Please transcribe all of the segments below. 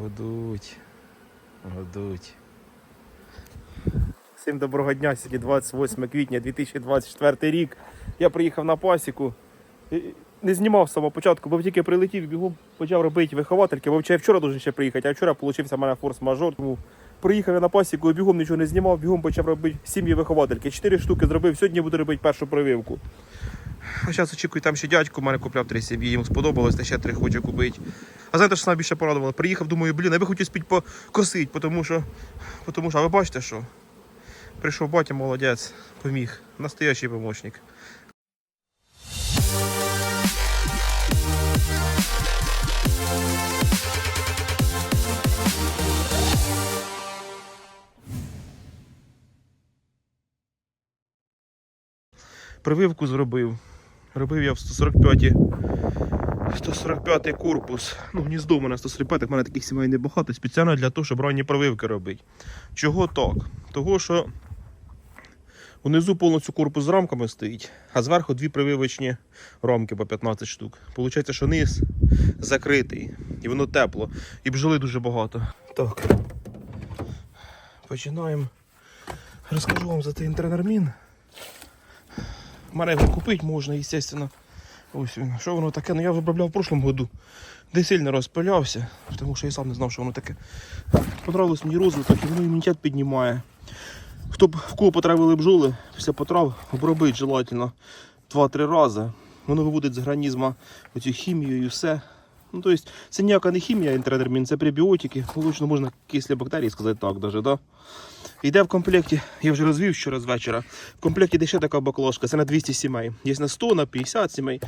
Годуть. Годуть. Всім доброго дня, сьогодні 28 квітня 2024 рік. Я приїхав на пасіку. Не знімав з самого початку, бо тільки прилетів, бігом почав робити виховательки, бо я вчора дуже ще приїхати, а вчора получився в мене форс-мажор. Приїхав я на пасіку і бігом нічого не знімав, бігом почав робити сім'ї виховательки. Чотири штуки зробив, сьогодні буду робити першу прививку. А зараз очікую, там ще дядько, в мене купляв три сім'ї, йому сподобалось, та ще три хоче купити. А знаєте, що найбільше порадувало? Приїхав, думаю, блін, я би хотів спіть покосити, тому що, тому що, а ви бачите що? Прийшов батя, молодець, поміг. Настоящий помощник. Прививку зробив. Робив я в 145 145 корпус. Ну, гніздо у мене 145, в мене таких сімей небагато, спеціально для того, щоб ранні прививки робити. Чого так? Того, що унизу повністю корпус з рамками стоїть, а зверху дві прививочні рамки по 15 штук. Получається, що низ закритий, і воно тепло, і бджоли дуже багато. Так. Починаємо. Розкажу вам за цей інтернермін. В купити можна, звісно. Ось він. Що воно таке? Ну я вже обробляв в прошлому году. Де сильно розпилявся, тому що я сам не знав, що воно таке. Понравилось мені розвиток, і воно імунітет піднімає. Хто б в кого потравили бджоли, після потрав обробити желательно 2-3 рази. Воно виводить з організму оцю хімію і все. Ну, тобто, це ніяка не хімія інтрадермін, це пребіотики. Получно можна кислі бактерії сказати так, даже, да? Йде в комплекті, я вже розвів вчора з вечора. В комплекті йде ще така баклажка, це на 200 сімей. Є на 100, на 50 сімей.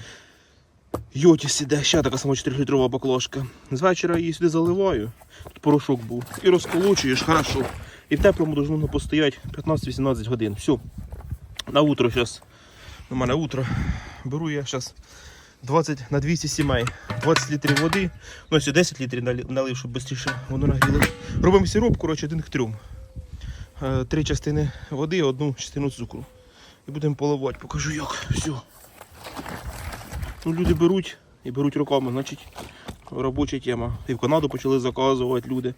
Йотіс іде, ще така сама 4-літрова баклажка. З вечора її сюди заливаю, тут порошок був, і розколочуєш, хорошо. І в теплому должно постояти 15-18 годин. Все. На утро зараз. У мене утро. Беру я зараз 20 на 200 сімей, 20 літрів води. Ну, ось 10 літрів налив, щоб швидше воно нагріло. Робимо сироп, коротше, один к трьом. Е, Три частини води, одну частину цукру. І будемо поливати. Покажу як. Все. Ну, люди беруть і беруть руками, значить робоча тема. І в Канаду почали заказувати люди.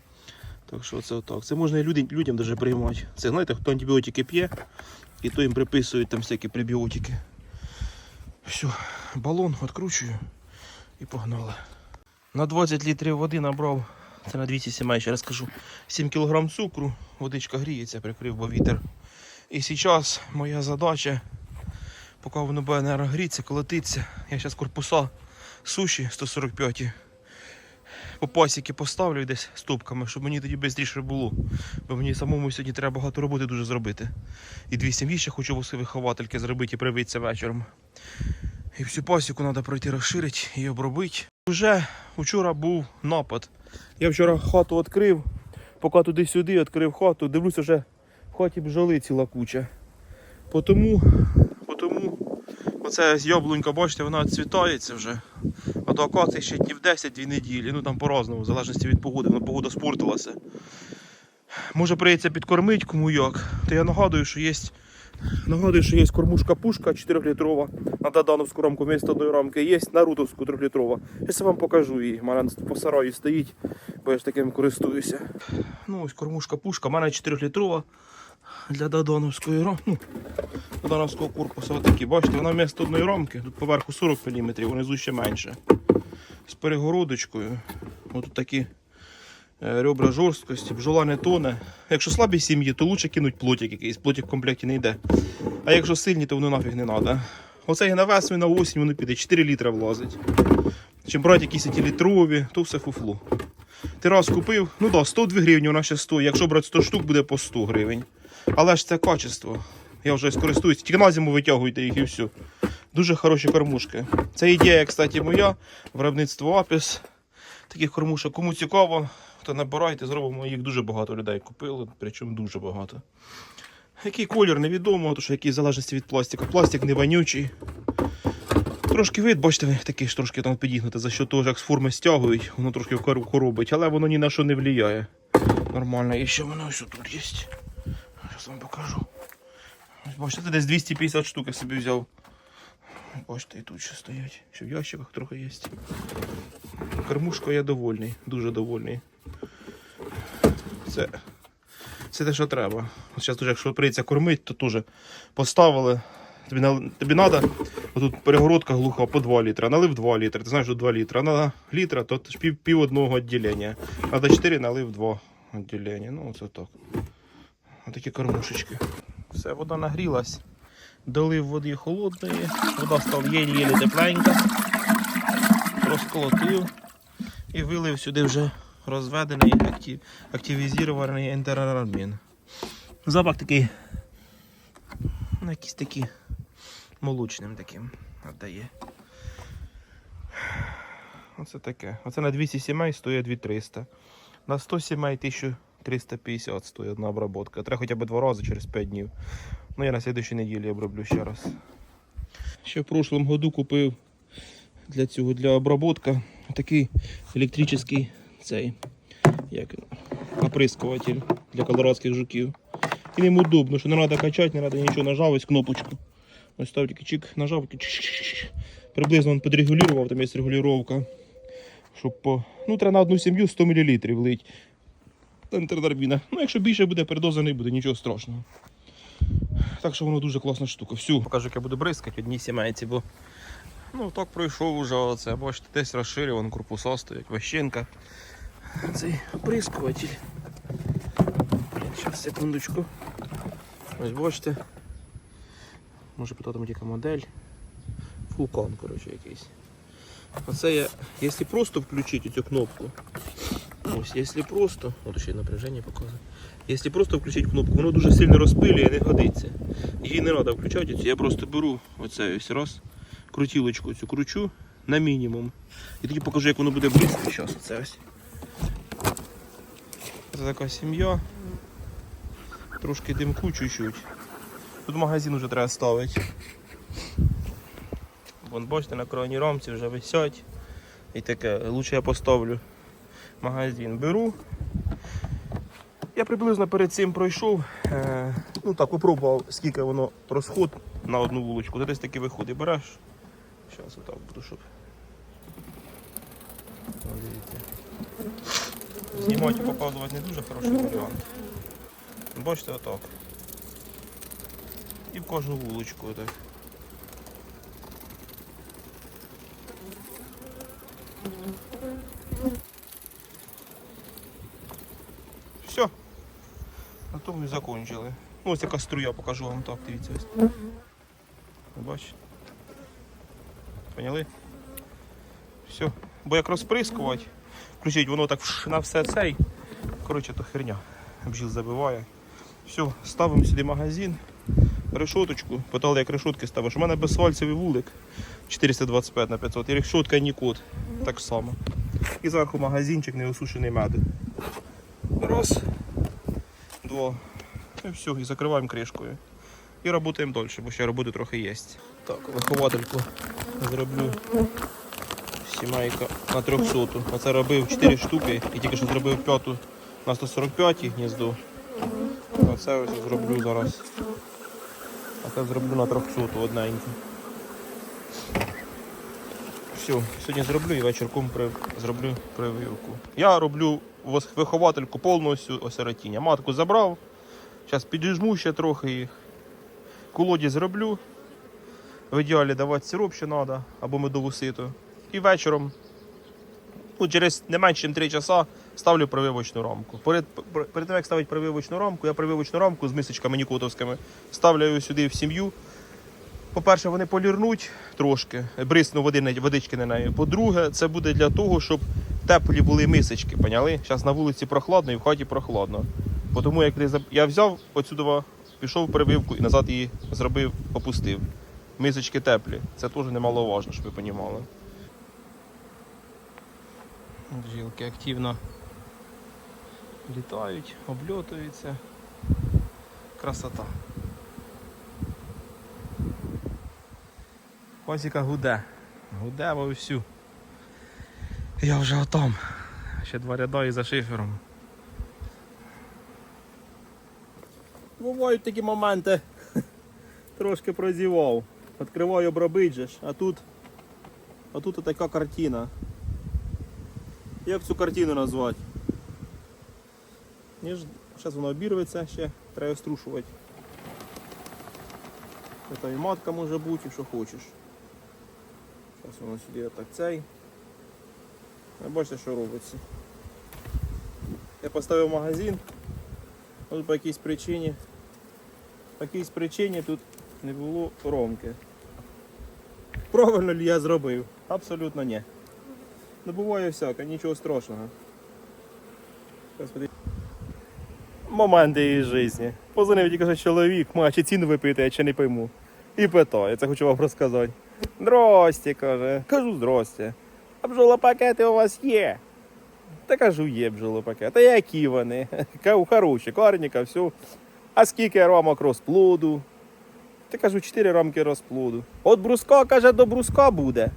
Так що це отак. Це можна і люди, людям даже приймати. Це знаєте, хто антибіотики п'є, і то їм приписують там всякі пребіотики. Все, балон відкручую і погнали. На 20 літрів води набрав, це на 200 сімей, ще раз кажу, 7 кг цукру, водичка гріється, прикрив, бо вітер. І зараз моя задача, поки воно буде не гріться, колотиться, я зараз корпуса суші 145 по пасіки поставлю десь стопками, щоб мені тоді швидше було. Бо мені самому сьогодні треба багато роботи дуже зробити. І дві сім'ї ще хочу восові ховательки зробити і привитися вечором. І всю пасіку треба пройти розширити і обробити. Вже вчора був напад. Я вчора хату відкрив, поки туди-сюди відкрив хату, дивлюся, вже в хаті бджоли ціла куча. Потому, потому оце яблунька, бачите, вона цвітається вже. А до акації ще днів 10-2 неділі. Ну там по-разному, в залежності від погоди, воно погода спортилася. Може прийдеться підкормити кому як. То я нагадую, що є. Нагадую, що є кормушка-пушка 4-літрова на Дадановську рамку вместо одної рамки є Нарутовську 3-літрова. Зараз я вам покажу її. У мене по сараю стоїть, бо я ж таким користуюся. Ну ось кормушка-пушка, у мене 4-літрова для Дадановської рамки. Ну, Дадановського корпусу отакі. Бачите, вона вместо одної рамки, тут поверху 40 мм, внизу ще менше. З перегородочкою. Ось такі ребра жорсткості, бджола не тоне. Якщо слабі сім'ї, то краще кинуть плотик якийсь, плотик в комплекті не йде. А якщо сильні, то воно нафіг не треба. Оце на весну на осінь воно піде, 4 літра влазить. Чим брати якісь літрові, то все фуфло. Ти раз купив, ну да, 102 гривні вона ще стоїть. Якщо брати 100 штук, буде по 100 гривень. Але ж це качество. Я вже скористуюсь, тільки на зиму витягуйте їх і все. Дуже хороші кормушки. Це ідея, кстати, моя, виробництво Апіс. Таких кормушок. Кому цікаво, то набирайте, зробимо їх дуже багато людей купили, причому дуже багато. Який колір невідомо, тому що який залежності від пластика. Пластик не вонючий. Трошки вид, бачите, такий ж трошки там підігнути, за що того, як з форми стягують, воно трошки коробить, але воно ні на що не впливає. Нормально, і ще воно ось тут є. Зараз вам покажу. Ось Бачите, десь 250 штук я собі взяв. Бачите, і тут ще стоять. Ще в ящиках трохи є. Кормушка я довольний, дуже довольний. Це, це те, що треба. Зараз дуже, якщо прийдеться кормити, то теж поставили. Тобі, тобі треба, тут перегородка глуха по 2 літра. Налив 2 літри. Ти знаєш, що 2 літра. На літра, то пів, пів одного відділення. Надо 4, налив 2 відділення. Ну, це так. Отакі кормушечки. Все, вода нагрілась. Долив води холодної, вода стала єлі-єлі тепленька. Розколотив і вилив сюди вже розведений, актив, активізований ентерорамін. Запах такий, ну, якийсь такий молочним таким віддає. Оце таке. Оце на 200 сімей стоїть 2300. На 100 сімей 1350 стоїть одна обработка. Треба хоча б два рази через 5 днів. Ну я на слідчій неділі оброблю ще раз. Ще в прошлом году купив для цього для обработка такий електричний цей як оприскуватель для колорадських жуків. І ним удобно, що не треба качати, не треба нічого нажав, ось кнопочку. Ось став тільки чик, нажав, тільки чик-чик-чик. приблизно він підрегулював, там є регулювання. Щоб по. Ну, треба на одну сім'ю 100 мл влить. Ну, якщо більше буде, передоза не буде, нічого страшного. Так що воно дуже класна штука. Всю. Покажу, як я буду бризкати одній сімейці, бо ну так пройшов уже оце. Бачите, десь розширював, корпуса стоять, ващенка. Цей оприскуватель. Зараз, секундочку. Ось бачите. Може питати яка модель. Фулкон, коротше, якийсь. Оце я, якщо просто включити цю кнопку, ось, якщо просто, от ще й напряження показує. Якщо просто включити кнопку, воно дуже сильно розпилює, не годиться. Її не треба включати, я просто беру оце ось раз, крутілочку цю кручу на мінімум. І тоді покажу, як воно буде близько. Зараз оце ось. Це така сім'я. Трошки димку чуть-чуть. Тут магазин вже треба ставити. Вон бачите, на крайній рамці вже висять. І таке, лучше я поставлю магазин. Беру. Я приблизно перед цим пройшов. Е, ну так, попробував, скільки воно розход на одну вуличку. Десь такі виходи береш. Зараз отак буду, щоб. Дивіться. Знімати і показувати не дуже хороший варіант. Бачите отак. І в кожну вуличку отак. Все. На тому і закончили. Ну, ось яка струя, покажу вам так, дивіться ось. Ви Бачите? Поняли? Все. Бо як розприскувати, Включить воно так на все цей. Коротше, то херня. Бджіл забиває. Все, ставимо сюди магазин, решоточку. Питали, як решотки ставиш. У мене безсвальцевий вулик 425 на 500 і решотка Нікот. Так само. І зверху магазинчик неосушений мед. Раз, два. І все, і закриваємо кришкою. І працюємо далі, бо ще роботи трохи є. Так, виховательку зроблю сімейка на 300. Оце робив 4 штуки і тільки що зробив п'яту на 145 гніздо. Оце ось зроблю зараз. А це зроблю на 300 одненьку. Все, сьогодні зроблю і вечірком при... зроблю прививку. Я роблю виховательку повністю осиротіння. Матку забрав. Зараз підіжму ще трохи їх. Колоді зроблю. В ідеалі давати сироп ще треба, або медову ситу. І вечором, ну, через не менше, ніж 3 часа, ставлю прививочну рамку. Перед, перед тим, як ставити прививочну рамку, я прививочну рамку з мисочками нікотовськими ставлю сюди в сім'ю. По-перше, вони полірнуть трошки, брисну води, водички на неї. По-друге, це буде для того, щоб теплі були мисочки, поняли? Зараз на вулиці прохладно і в хаті прохладно. Бо Тому як я взяв отсюди, пішов прививку і назад її зробив, опустив. Мисочки теплі. Це теж немаловажно, щоб ви розуміли. Жилки активно літають, обльотуються. Красота. Косіка гуде. Гуде вовсю. Я вже отам. Ще два ряда за шифером. Бувають такі моменти. Трошки прозівав. Відкриваю обробить а тут. А тут така картина. Як цю картину назвати? ніж зараз воно обірветься ще, треба струшувати. Це і матка може бути, і що хочеш. Зараз воно сюди отак цей. Ви бачите, що робиться. Я поставив магазин. От по якійсь причині. По якійсь причині тут не було ромки. Правильно ли я зробив? Абсолютно ні. Ну буває всяке, нічого страшного. Моменти її житті. Позвонив тільки що чоловік, ма, чи ціну ви пите, я чи не пойму. І питає, це хочу вам розказати. Здрасте, каже. Кажу, здрасте. А бджолопакети у вас є? Та кажу, є бджолопакети. Та які вони? Хороші, карніка, все. А скільки рамок розплоду? Та кажу, 4 рамки розплоду. От бруска, каже, до бруска буде.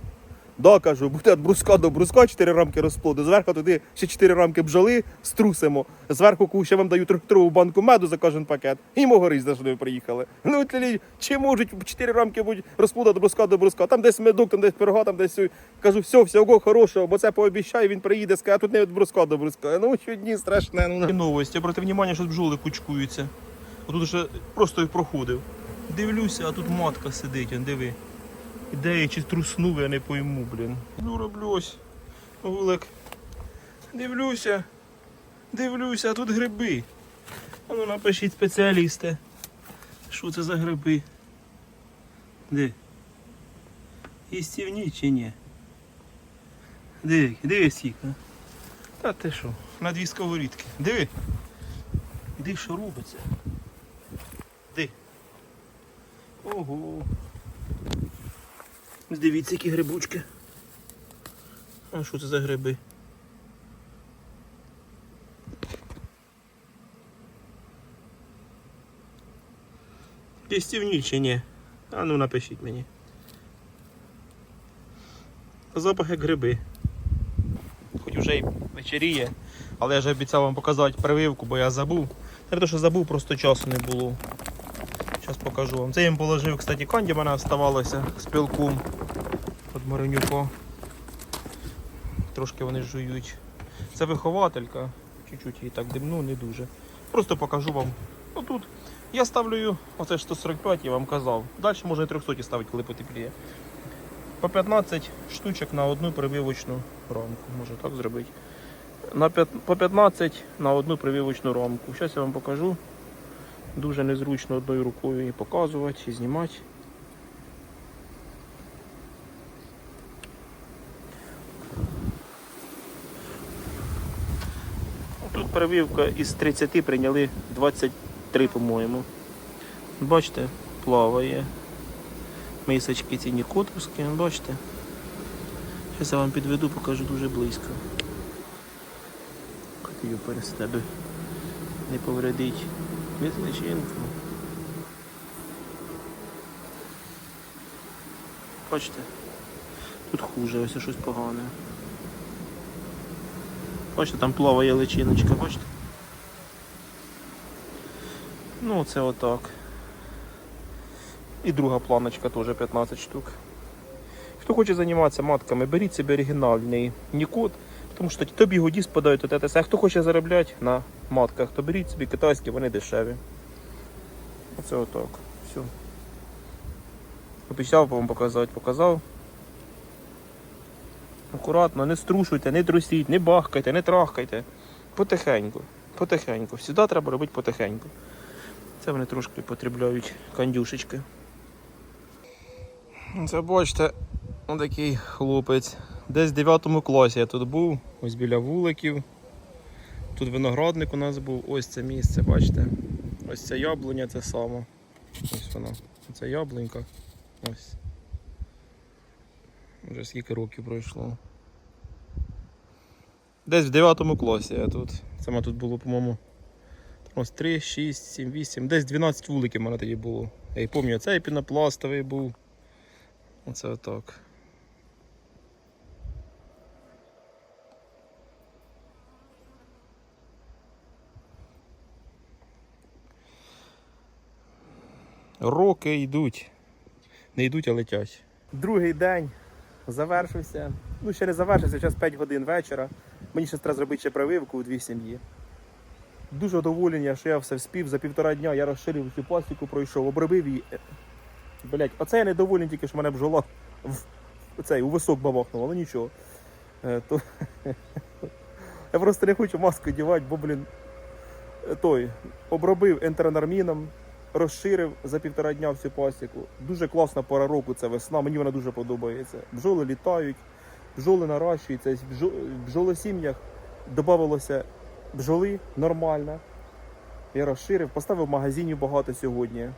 Да, кажу, буде від бруска до бруска 4 рамки розплоду. Зверху туди ще 4 рамки бджоли струсимо. Зверху ще вам даю трьохтрову банку меду за кожен пакет. І могорись за що приїхали. Ну, тлі, чи можуть 4 рамки бути розплоду від бруска до бруска? Там десь медок, там десь пирога, там десь. Кажу, все, всього хорошого, бо це пообіщаю, він приїде, скаже, а тут не від бруска до бруска. Ну, чудні, страшне. Ну, новості, обрати увагу, що бджоли кучкуються. Отут ще просто їх проходив. Дивлюся, а тут матка сидить, диви. Де я чи труснув, я не пойму, блін. Ну роблю ось. Вулик. Дивлюся. Дивлюся, а тут гриби. А ну напишіть спеціалісти. Що це за гриби? Де? Їстівні чи ні? Диви, диви скільки. Та ти що? На дві сковорідки. Диви. Іди, що робиться. Де? Ого. Дивіться, які грибочки. А що це за гриби? Їстівні чи ні? А ну напишіть мені. Запах як гриби. Хоч вже й вечеріє, але я вже обіцяв вам показати прививку, бо я забув. Не те, що забув, просто часу не було. Зараз покажу вам. Це я їм положив, кстати, канді в мене оставалося з пілком від Маринюка. Трошки вони жують. Це вихователька. Чуть-чуть її так димну, не дуже. Просто покажу вам. Отут. Я ставлю, оце ж 145, я вам казав. Далі можна і 300 ставити, коли потепліє. По 15 штучок на одну прививочну рамку. Можна так зробити. На п'ят- по 15 на одну прививочну рамку. Зараз я вам покажу. Дуже незручно одною рукою і показувати, і знімати. Тут прививка із 30 прийняли 23, по-моєму. Бачите, плаває. Мисочки ці нікотовські, бачите. Зараз я вам підведу, покажу дуже близько. Хотів перед тебе не повредить мітличинку. Бачите? Тут хуже, ось щось погане. Бачите, там плаває личиночка, бачите? Ну, це отак. І друга планочка теж 15 штук. Хто хоче займатися матками, беріть собі оригінальний Нікот, тому що тобі його дій спадають от ТТС. А хто хоче заробляти на матках, то беріть собі китайські, вони дешеві. Оце отак. Все. Обіцяв вам показати, показав. Акуратно, не струшуйте, не трусіть, не бахкайте, не трахкайте. Потихеньку. Потихеньку. Всюди треба робити потихеньку. Це вони трошки потребляють кандюшечки. Це бачите, такий хлопець. Десь в 9 класі я тут був, ось біля вуликів. Тут виноградник у нас був, ось це місце, бачите. Ось ця яблуня, це саме. Ось вона. Це яблунька. Ось. Вже скільки років пройшло. Десь в 9 класі я тут. Мене тут було, по-моєму. Ось 3, 6, 7, 8, десь 12 вуликів в мене тоді було. Я і пам'ятаю, цей пінопластовий був. Оце отак. Роки йдуть. Не йдуть, а летять. Другий день завершився. Ну, ще не завершився, зараз 5 годин вечора. Мені ще треба зробити ще прививку у дві сім'ї. Дуже задоволення, що я все вспів. За півтора дня я розширив цю пластику, пройшов, обробив її. Блять, оце я недовольний, тільки що мене бджола в цей, у висок бабахнула, але нічого. Е, то... я просто не хочу маску одягати, бо, блін, е, той, обробив ентеронарміном, розширив за півтора дня всю пасіку. Дуже класна пора року, це весна, мені вона дуже подобається. Бджоли літають, бджоли наращуються, в бджо- бджолосім'ях додавалося бджоли нормально. Я розширив, поставив магазинів багато сьогодні.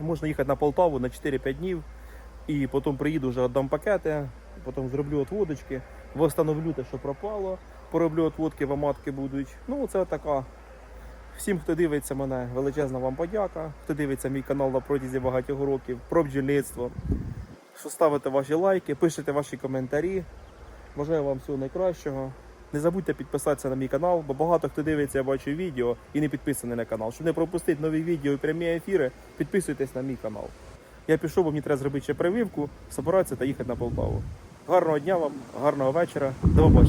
Можна їхати на Полтаву на 4-5 днів. І потім приїду вже віддам пакети, потім зроблю отводочки, восстановлю те, що пропало, пороблю отводки, ваматки будуть. Ну, це така. Всім, хто дивиться мене, величезна вам подяка. Хто дивиться мій канал на протязі багатьох років про бджільництво. Що ставите ваші лайки, пишете ваші коментарі. Бажаю вам всього найкращого. Не забудьте підписатися на мій канал, бо багато хто дивиться, я бачу відео і не підписаний на канал. Щоб не пропустити нові відео і прямі ефіри, підписуйтесь на мій канал. Я пішов, бо мені треба зробити ще прививку, збиратися та їхати на Полтаву. Гарного дня вам, гарного вечора. До побачення.